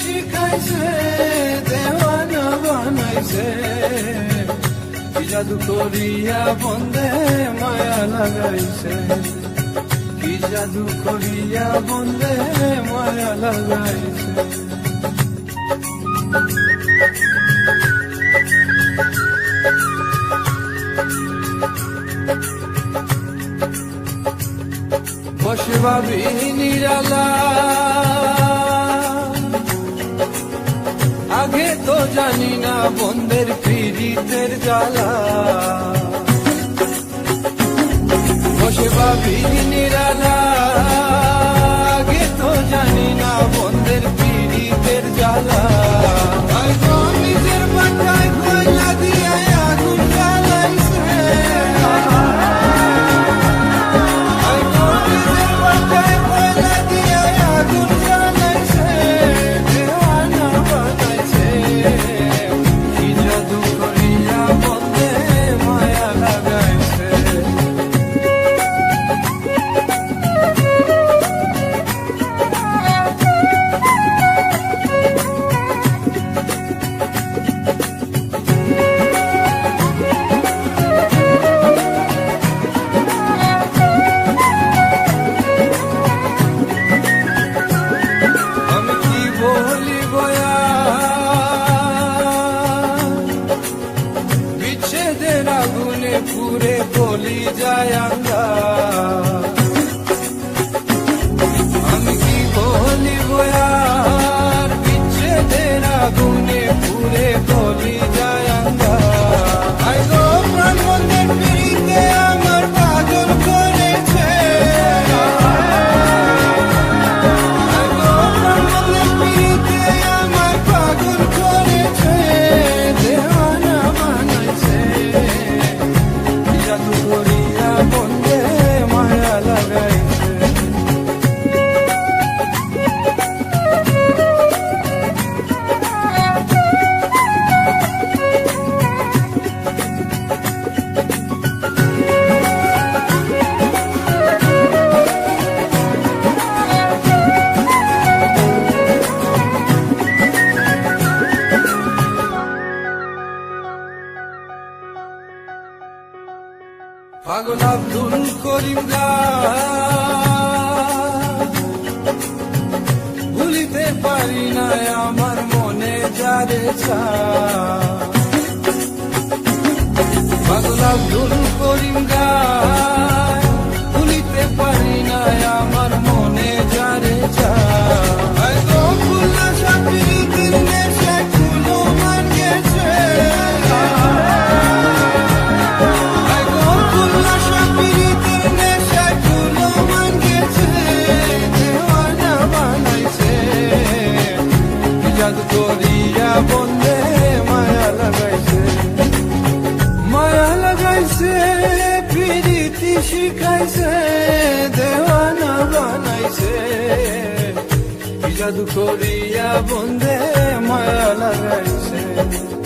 শিখাইছে দেওয়ানা বানাইছে। কি জাদু করিয়া বন্দে মায়া লাগাইছে। কি জাদু করিয়া বন্দে মায়া লাগাইছে। বসে ভাবি নিরালা তো জানি না বন্ধের পীড়িতের জ্বালা। বসে ভাবি পুরে বলি যায় পাগল আব্দুল করিম। ভুলিতে পারি না আমার মনে যারে। পাগল আব্দুল করিম গান। করিয়া বন্দে মায়া লাগাইছে। মায়া লাগাইছে, প্রীতি শিখাইছে, দেওয়ানা বানাইছে। জাদু করিয়া বন্দে মায়া লাগাইছে।